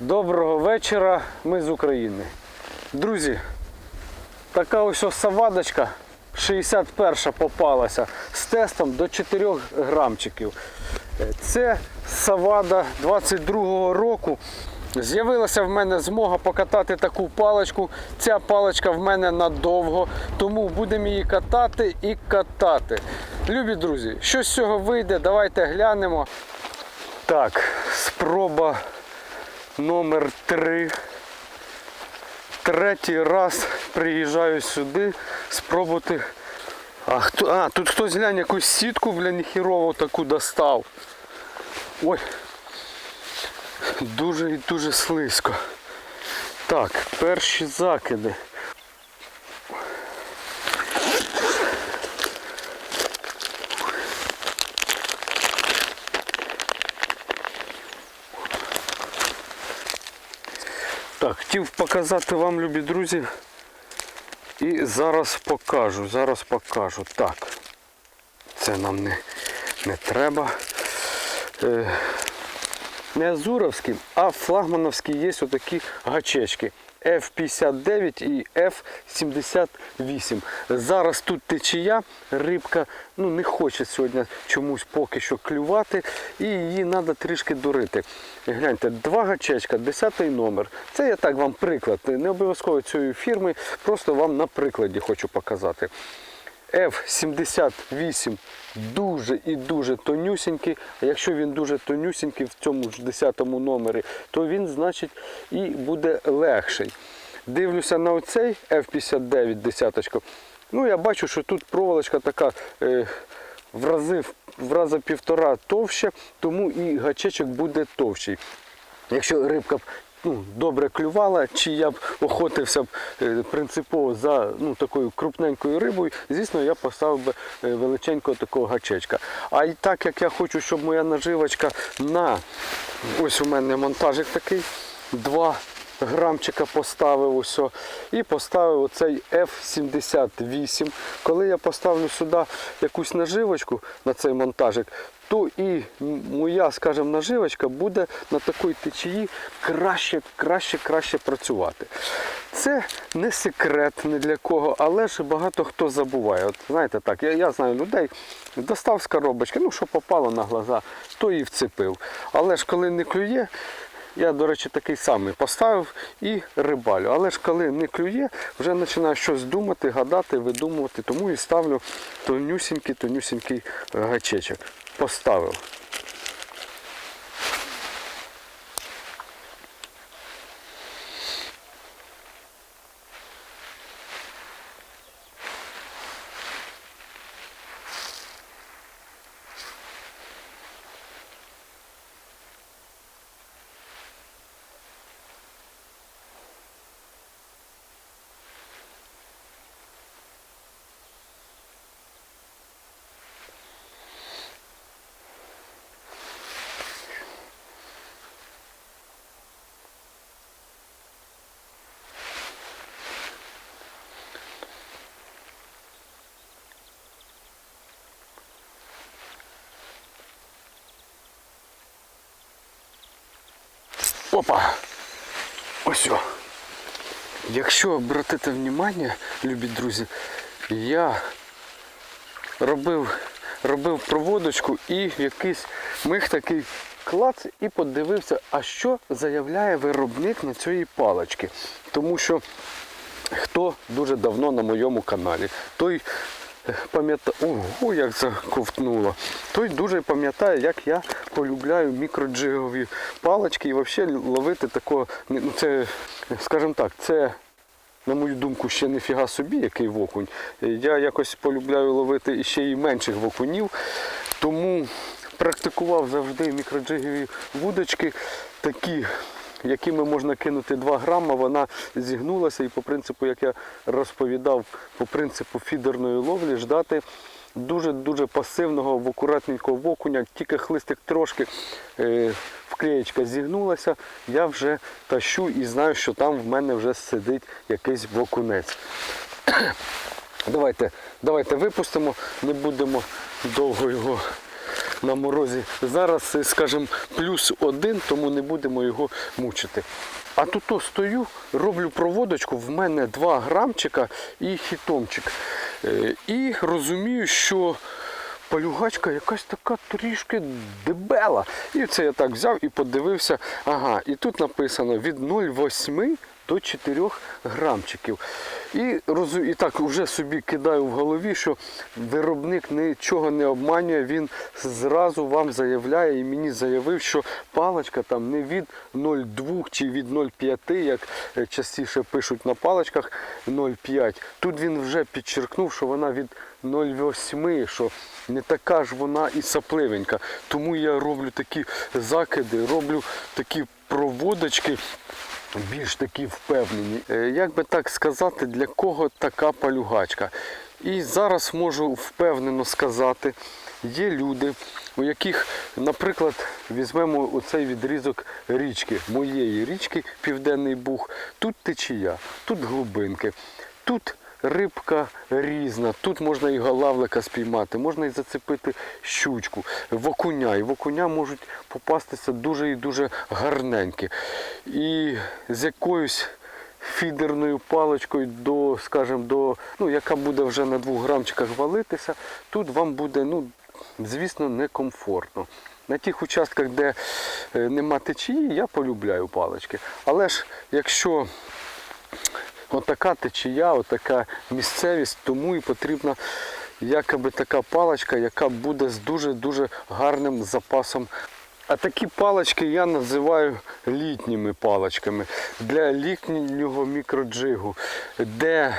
Доброго вечора, ми з України. Друзі, така ось савадочка 61 попалася з тестом до 4 грамчиків. Це савада 22 року. З'явилася в мене змога покатати таку паличку. Ця паличка в мене надовго, тому будемо її катати і катати. Любі друзі, що з цього вийде, давайте глянемо. Так, спроба номер 3 Третій раз приїжджаю сюди спробувати. А, хто, а тут хтось глянь, якусь сітку бля, ніхірову таку достав. Ой. Дуже і дуже слизько. Так, перші закиди. Так, хотів показати вам, любі друзі. І зараз покажу, зараз покажу. Так, це нам не, не треба. Е, не азуровські, а флагмановські є отакі гачечки. F59 і F78. Зараз тут течія, рибка ну, не хоче сьогодні чомусь поки що клювати, і її треба трішки дурити. Гляньте, два гачечка, 10 номер. Це я так вам приклад. Не обов'язково цієї фірми, просто вам на прикладі хочу показати. F78 дуже і дуже тонюсінький. А якщо він дуже тонюсінький в цьому ж 10 номері, то він, значить, і буде легший. Дивлюся на оцей F59 десяточку. Ну, я бачу, що тут проволочка така е, в рази в рази півтора товща, тому і гачечок буде товщий. Якщо рибка ну, добре клювала, чи я б охотився б е, принципово за ну, такою крупненькою рибою, звісно, я поставив би е, величенького такого гачечка. А і так як я хочу, щоб моя наживочка на ось у мене монтажик такий, 2 грамчика поставив ось і поставив оцей F78. Коли я поставлю сюди якусь наживочку на цей монтажик, то і моя, скажімо, наживочка буде на такій течії краще, краще, краще працювати. Це не секрет ні для кого, але ж багато хто забуває. От знаєте так, я, я знаю людей, достав з коробочки, ну що попало на глаза, то і вцепив. Але ж коли не клює, я, до речі, такий самий поставив і рибалю. Але ж коли не клює, вже починаю щось думати, гадати, видумувати, тому і ставлю тонюсінький, тонюсінький гачечок. Поставив. Опа! Ось. Якщо обратите внимання, любі друзі, я робив, робив проводочку і якийсь миг такий клац і подивився, а що заявляє виробник на цій паличці. Тому що хто дуже давно на моєму каналі, той пам'ятає, ого, як заковтнуло. Той дуже пам'ятає, як я полюбляю мікроджигові палички і взагалі ловити такого, ну це, скажімо так, це. На мою думку, ще ніфіга собі, який вокунь. Я якось полюбляю ловити ще й менших вокунів, тому практикував завжди мікроджигові вудочки, такі, якими можна кинути 2 грама, вона зігнулася і по принципу, як я розповідав, по принципу фідерної ловлі ждати дуже-дуже пасивного, в акуратненького вокуня, тільки хлистик трошки е, вклеєчка зігнулася, я вже тащу і знаю, що там в мене вже сидить якийсь вокунець. Давайте, давайте випустимо, не будемо довго його на морозі. Зараз, скажімо, плюс один, тому не будемо його мучити. А тут то стою, роблю проводочку, в мене 2 грамчика і хітомчик. Е, І розумію, що палюгачка якась така трішки дебела. І це я так взяв і подивився. Ага, і тут написано від 0,8 до 4 грамчиків. І, розу- і так вже собі кидаю в голові, що виробник нічого не обманює, він зразу вам заявляє і мені заявив, що паличка там не від 0,2 чи від 0,5, як е, частіше пишуть на паличках 0,5. Тут він вже підчеркнув, що вона від 0,8, що не така ж вона і сапливенька. Тому я роблю такі закиди, роблю такі проводочки більш такі впевнені. Е, Як би так сказати, для кого така палюгачка? І зараз можу впевнено сказати, є люди, у яких, наприклад, візьмемо оцей відрізок річки, моєї річки, Південний Буг, тут течія, тут глибинки, тут рибка різна, тут можна і галавлика спіймати, можна і зацепити щучку, в окуня. І в окуня можуть попастися дуже і дуже гарненькі. І з якоюсь фідерною паличкою до, скажімо, до, ну, яка буде вже на двох грамчиках валитися, тут вам буде, ну, звісно, некомфортно. На тих участках, де е, нема течії, я полюбляю палички. Але ж якщо отака течія, отака місцевість, тому і потрібна якоби така паличка, яка буде з дуже-дуже гарним запасом. А такі палички я називаю літніми паличками для літнього мікроджигу, де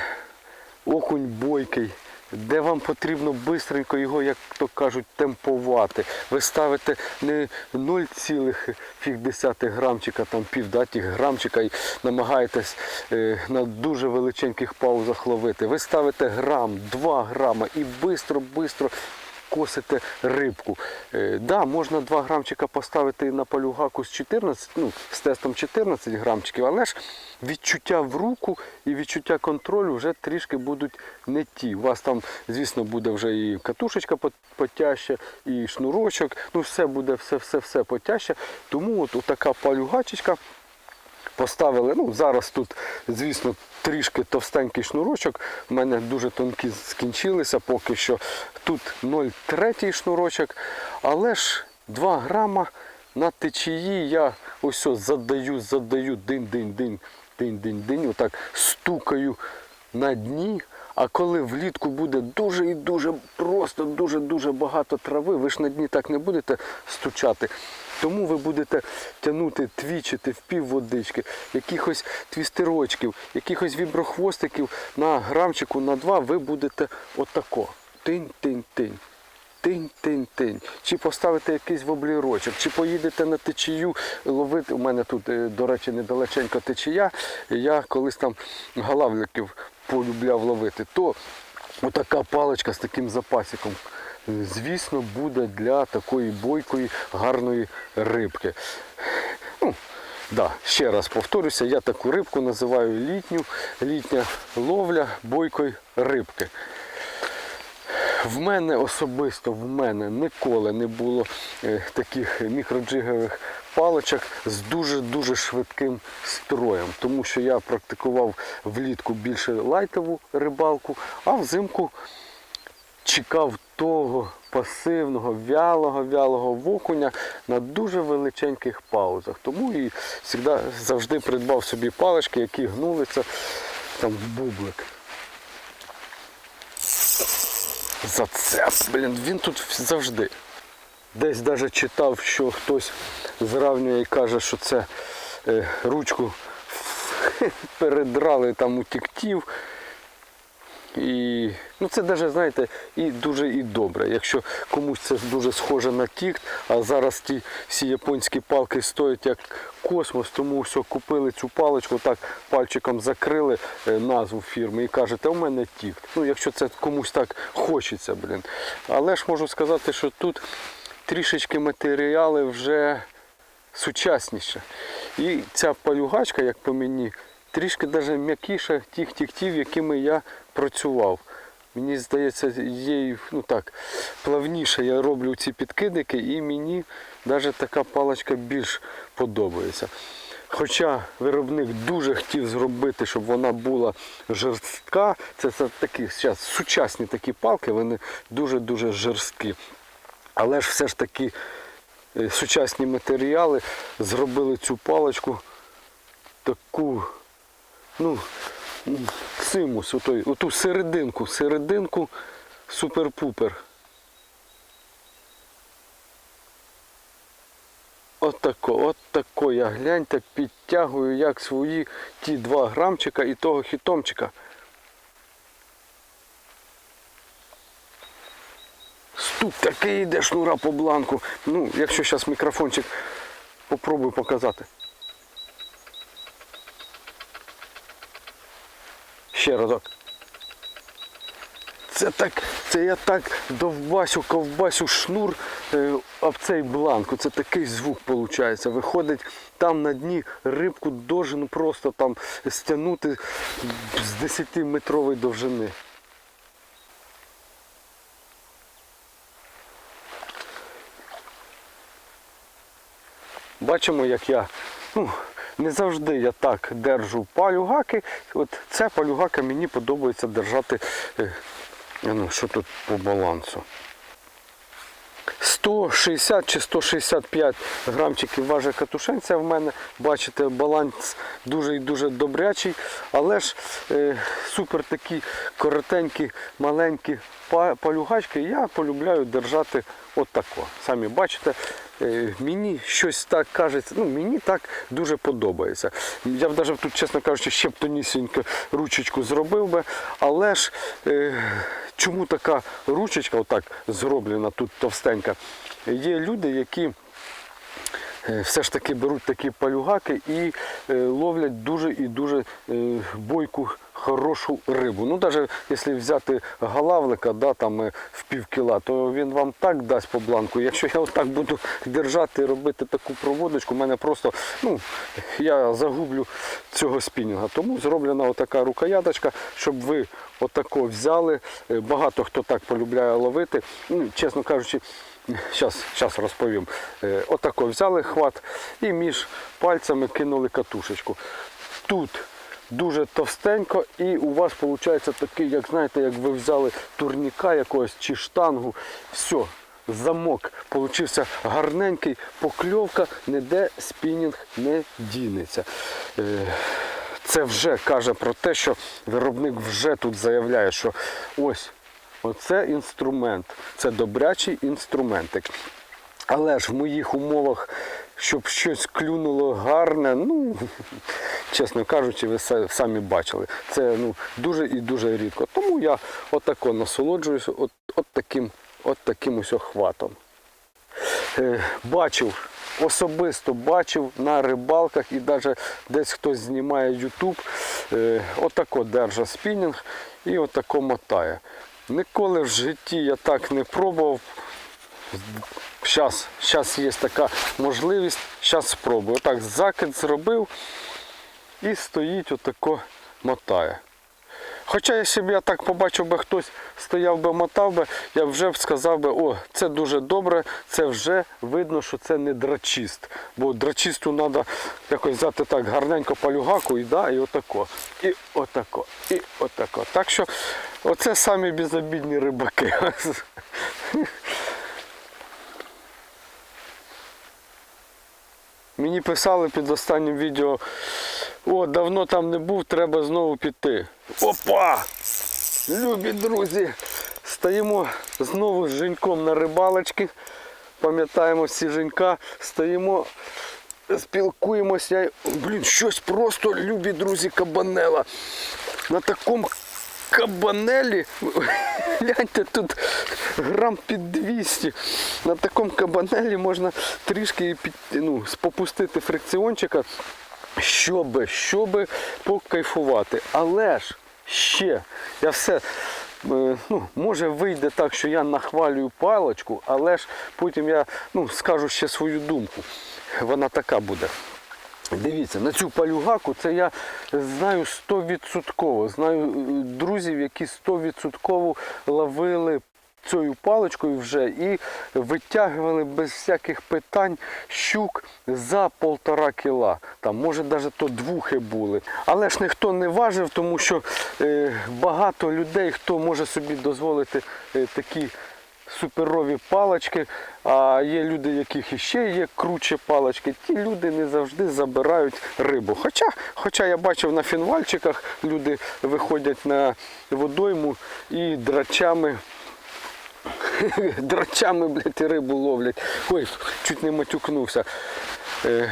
окунь бойкий, де вам потрібно швидко його, як то кажуть, темпувати. Ви ставите не 0,5 грамчика, там півдаті грамчика і намагаєтесь е, на дуже величеньких паузах ловити. Ви ставите грам, 2 грама і швидко-швидко косите рибку. Е, да, можна 2 грамчика поставити на полюгаку з 14, ну, з тестом 14 грамчиків, але ж відчуття в руку і відчуття контролю вже трішки будуть не ті. У вас там, звісно, буде вже і катушечка пот- і шнурочок, ну все буде все-все-все потяжче. Тому от така палюгачечка Поставили, ну зараз тут, звісно, трішки товстенький шнурочок. У мене дуже тонкі скінчилися поки що. Тут 0,3 шнурочок, але ж 2 грама на течії я ось ось задаю, задаю, дин-дин-дин, дин-дин-дин, отак стукаю на дні. А коли влітку буде дуже і дуже просто, дуже-дуже багато трави, ви ж на дні так не будете стучати. Тому ви будете тягнути, твічити в пів водички, якихось твістерочків, якихось віброхвостиків на грамчику, на два ви будете отако. Тинь-тинь-тинь. Тинь-тинь-тинь. Чи поставите якийсь воблірочок, чи поїдете на течію ловити. У мене тут, е, до речі, недалеченько течія. Я колись там галавликів полюбляв ловити, то отака паличка з таким запасиком. Звісно, буде для такої бойкої гарної рибки. Ну, да, ще раз повторюся, я таку рибку називаю літню, літня ловля бойкої рибки. В мене особисто в мене ніколи не було е, таких мікроджигових паличок з дуже-дуже швидким строєм, тому що я практикував влітку більше лайтову рибалку, а взимку чекав того пасивного, вялого, вялого вокуня на дуже величеньких паузах. Тому і завжди, завжди придбав собі палички, які гнулися там в бублик. Зацеп, блін, він тут завжди. Десь навіть читав, що хтось зравнює і каже, що це е, ручку передрали там у тіктів. І ну це навіть, знаєте, і дуже і добре. Якщо комусь це дуже схоже на тікт, а зараз ті всі японські палки стоять як космос, тому все, купили цю паличку, так пальчиком закрили е, назву фірми і кажете, у мене тікт. Ну, якщо це комусь так хочеться, блін. Але ж можу сказати, що тут трішечки матеріали вже сучасніше. І ця палюгачка, як по мені, трішки навіть м'якіша тих тіктів, якими я працював. Мені здається, їй ну так, плавніше я роблю ці підкидики, і мені навіть така паличка більш подобається. Хоча виробник дуже хотів зробити, щоб вона була жорстка, це, це такі зараз сучасні такі палки, вони дуже-дуже жорсткі. Але ж все ж таки е, сучасні матеріали зробили цю паличку таку, ну, симус, отой, оту серединку, серединку супер-пупер. От тако, от тако я гляньте, підтягую як свої ті 2 грамчика і того хітомчика. Стук такий йде шнура по бланку. Ну, якщо зараз мікрофончик попробую показати. Ще разок. Це так, це я так довбасю, ковбасю шнур е, об цей бланк. Це такий звук виходить. Виходить там на дні рибку должен просто там стягнути з 10-метрової довжини. Бачимо, як я ну, не завжди я так держу палюгаки. От Це палюгака мені подобається держати. е, Ну, що тут по балансу? 160 чи 165 грамчиків важить катушенця в мене. Бачите, баланс дуже і дуже добрячий, але ж е, супер такі коротенькі, маленькі палюгачки я полюбляю держати отако. Самі бачите, е, мені щось так кажеться, ну мені так дуже подобається. Я б навіть тут, чесно кажучи, ще б тонісінько ручечку зробив би, але ж е, чому така ручечка отак зроблена тут товстенька? Є люди, які е, все ж таки беруть такі палюгаки і е, ловлять дуже і дуже е, бойку хорошу рибу. Ну, навіть якщо взяти галавлика, да, там е, в пів кіла, то він вам так дасть по бланку. Якщо я отак буду держати і робити таку проводочку, в мене просто ну, я загублю цього спінінга. Тому зроблена отака рукояточка, щоб ви отако взяли. Е, Багато хто так полюбляє ловити. Ну, чесно кажучи, Зараз, зараз розповім. Е, Отако взяли хват і між пальцями кинули катушечку. Тут дуже товстенько і у вас виходить такий, як знаєте, як ви взяли турніка якогось чи штангу. Все, замок получився гарненький, покльовка, ніде спінінг не дінеться. Е, Це вже каже про те, що виробник вже тут заявляє, що ось Оце інструмент, це добрячий інструментик. Але ж в моїх умовах, щоб щось клюнуло гарне, ну, чесно кажучи, ви самі бачили. Це ну, дуже і дуже рідко. Тому я отако насолоджуюся от, от таким, от таким ось охватом. Е, бачив, особисто бачив на рибалках і навіть десь хтось знімає YouTube, е, отако держа спінінг і отако мотає. Ніколи в житті я так не пробував. Зараз, зараз є така можливість, зараз спробую. Отак закид зробив і стоїть отако мотає. Хоча якщо б я так побачив би хтось стояв би, мотав би, я вже б сказав би, о, це дуже добре, це вже видно, що це не драчист. Бо драчисту треба якось взяти так гарненько палюгаку і, да, і отако, і отако, і отако. Так що оце самі безобідні рибаки. Мені писали під останнім відео, о, давно там не був, треба знову піти. Опа! Любі друзі! Стоїмо знову з Женьком на рибалочці. Пам'ятаємо всі Женька, стоїмо, спілкуємося. Блін, щось просто, любі друзі, кабанела. На такому кабанелі, гляньте, тут грам під 200. На такому кабанелі можна трішки під, ну, попустити фрикціончика, щоби, щоби покайфувати. Але ж ще я все. е, Ну, може вийде так, що я нахвалюю паличку, але ж потім я ну, скажу ще свою думку. Вона така буде. Дивіться, на цю палюгаку це я знаю 100%. Знаю е, друзів, які 100% ловили цією паличкою вже і витягували без всяких питань щук за полтора кіла. Там, може, навіть то двухи були. Але ж ніхто не важив, тому що е, багато людей, хто може собі дозволити е, такі суперові палички, а є люди, яких іще є круче палички, ті люди не завжди забирають рибу. Хоча, хоча я бачив на фінвальчиках, люди виходять на водойму і драчами. Драчами, блядь, рибу ловлять. Ой, чуть не матюкнувся. Е,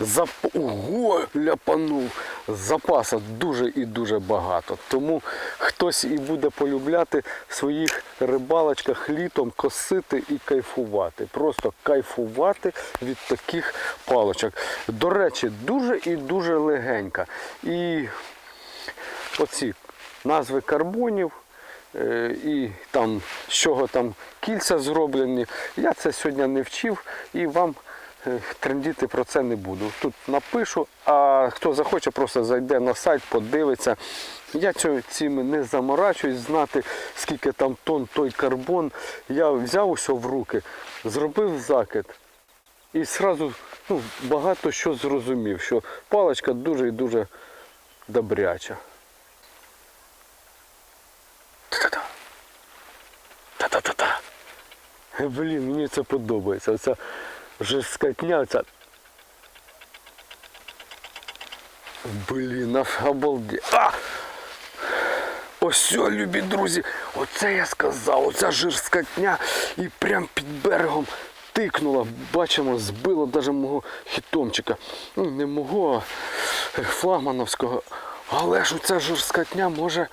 Зап... Ого, ляпанув. Запаса дуже і дуже багато. Тому хтось і буде полюбляти в своїх рибалочках літом косити і кайфувати. Просто кайфувати від таких палочок. До речі, дуже і дуже легенька. І оці назви карбонів. е, І там з чого там кільця зроблені. Я це сьогодні не вчив і вам трендіти про це не буду. Тут напишу, а хто захоче, просто зайде на сайт, подивиться. Я цим не заморачуюсь, знати, скільки там тонн той карбон. Я взяв усе в руки, зробив закид. І одразу ну, багато що зрозумів, що паличка дуже і дуже добряча. Та-та-та. Е, Блін, мені це подобається. Оця жескотня, ця. Блін, а- обалде. А! Ось любі друзі, оце я сказав, оця жирскотня і прям під берегом тикнула. Бачимо, збило навіть мого хітомчика. Ну, не мого, а флагмановського. Але ж оця жирскотня може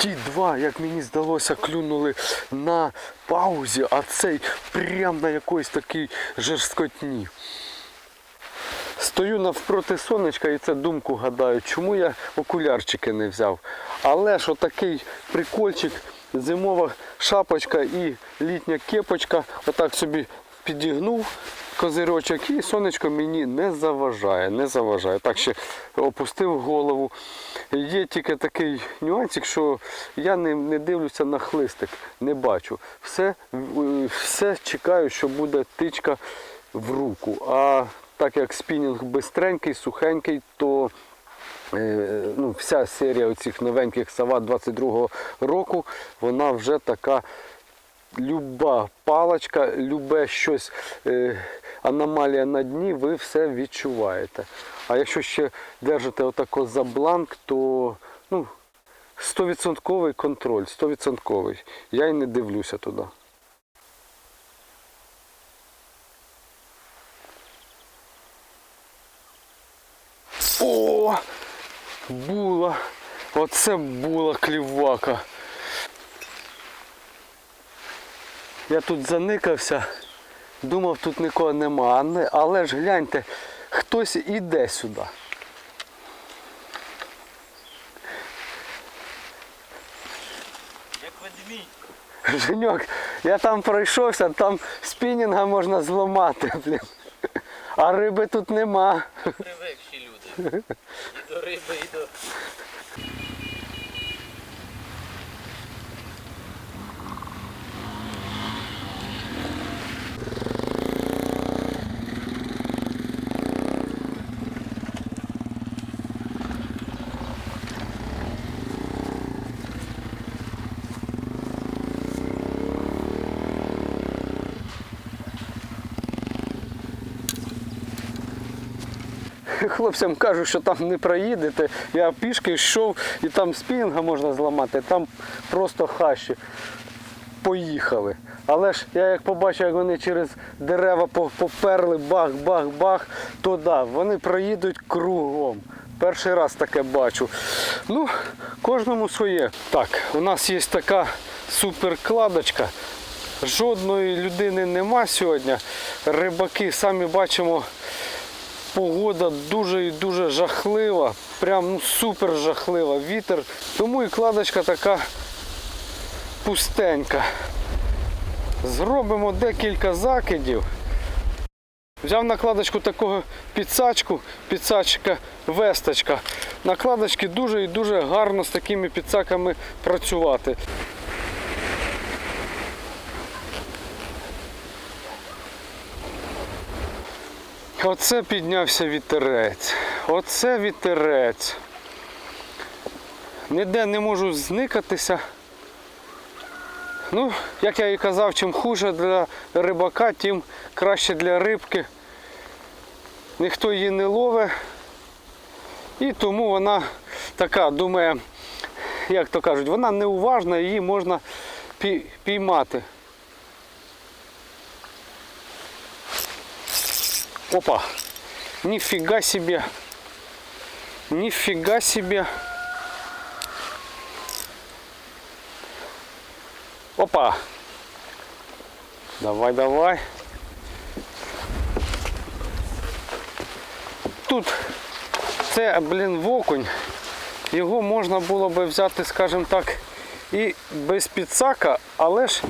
Ті два, як мені здалося, клюнули на паузі, а цей прям на якоїсь такій жорсткотні. Стою навпроти сонечка і це думку гадаю, чому я окулярчики не взяв. Але ж отакий прикольчик, зимова шапочка і літня кепочка, отак собі підігнув козирочок і сонечко мені не заважає, не заважає. Так ще опустив голову. Є тільки такий нюансик, що я не, не дивлюся на хлистик, не бачу. Все, е, все чекаю, що буде тичка в руку. А так як спінінг бистренький, сухенький, то е, ну, вся серія оцих новеньких Сава 22-го року, вона вже така люба паличка, любе щось, е, аномалія на дні, ви все відчуваєте. А якщо ще держите отако за бланк, то ну, 100% контроль, 100%. Я й не дивлюся туди. О! Була! Оце була клівака. Я тут заникався, думав, тут нікого нема, але- ж гляньте, хтось іде сюди. Як ведмідь. Женьок, я там пройшовся, там спінінга можна зламати, блін. А риби тут нема. Привикші люди. І до риби, і до. Хлопцям кажу, що там не проїдете. Я пішки йшов і там спінінга можна зламати, там просто хащі. Поїхали. Але ж я як побачив, як вони через дерева поперли, бах-бах-бах, то да, вони проїдуть кругом. Перший раз таке бачу. Ну, кожному своє. Так, у нас є така суперкладочка. Жодної людини нема сьогодні. Рибаки, самі бачимо, Погода дуже і дуже жахлива, прям ну, супер жахлива. Вітер. Тому і кладочка така пустенька. Зробимо декілька закидів. Взяв накладочку такого підсачку, підсачка весточка. Накладочки дуже і дуже гарно з такими підсаками працювати. Оце піднявся вітерець. Оце вітерець. Ніде не можу зникатися. Ну, як я і казав, чим хуже для рибака, тим краще для рибки. Ніхто її не ловить. І тому вона така, думає, як то кажуть, вона неуважна, її можна піймати. Опа! Нифига себе! Нифига себе! Опа! Давай, давай. Тут це, блін, вокунь. Його можна було би взяти, скажімо так, і без підсака, але ж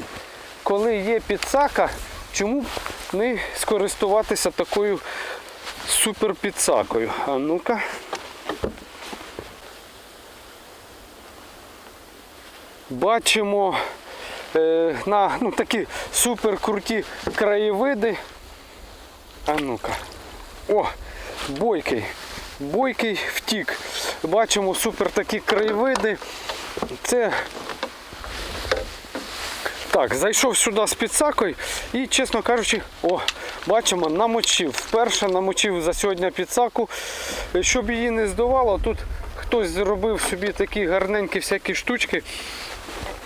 коли є підсака, чому не скористуватися такою супер підсакою? А ну-ка. Бачимо е, на ну, такі супер круті краєвиди. А ну-ка. О, бойкий. Бойкий втік. Бачимо супер такі краєвиди. Це так, зайшов сюди з підсакою і, чесно кажучи, о, бачимо, намочив. Вперше намочив за сьогодні підсаку. Щоб її не здувало, тут хтось зробив собі такі гарненькі всякі штучки.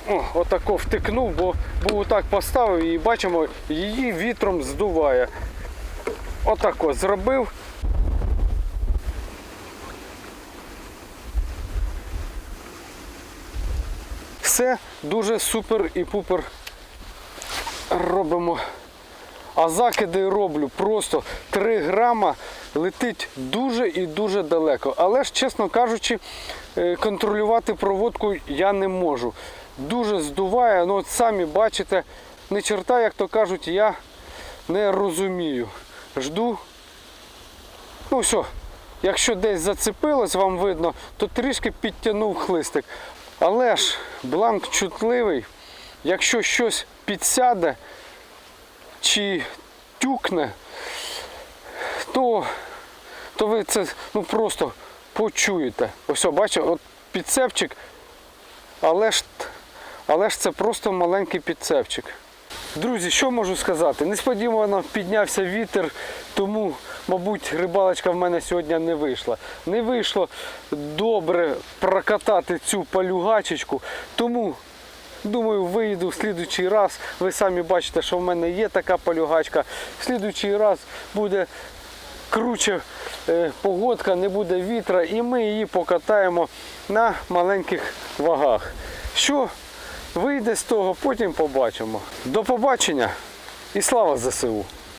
О, отако втикнув, бо був отак поставив і бачимо, її вітром здуває. Отако зробив. Все дуже супер і пупер робимо. А закиди роблю просто 3 грама летить дуже і дуже далеко. Але ж, чесно кажучи, е, контролювати проводку я не можу. Дуже здуває, ну от самі бачите, не черта, як то кажуть, я не розумію. Жду. Ну все, якщо десь зацепилось, вам видно, то трішки підтягнув хлистик. Але ж бланк чутливий, якщо щось підсяде чи тюкне, то, то ви це ну, просто почуєте. Ось, бачите, от підцепчик, але ж, але ж це просто маленький підцепчик. Друзі, що можу сказати? Несподівано піднявся вітер, тому, мабуть, рибалочка в мене сьогодні не вийшла. Не вийшло добре прокатати цю палюгачечку, тому думаю, виїду в слідучий раз. Ви самі бачите, що в мене є така полюгачка. В слідуючий раз буде круче е, погодка, не буде вітра, і ми її покатаємо на маленьких вагах. Що вийде з того, потім побачимо. До побачення і слава ЗСУ!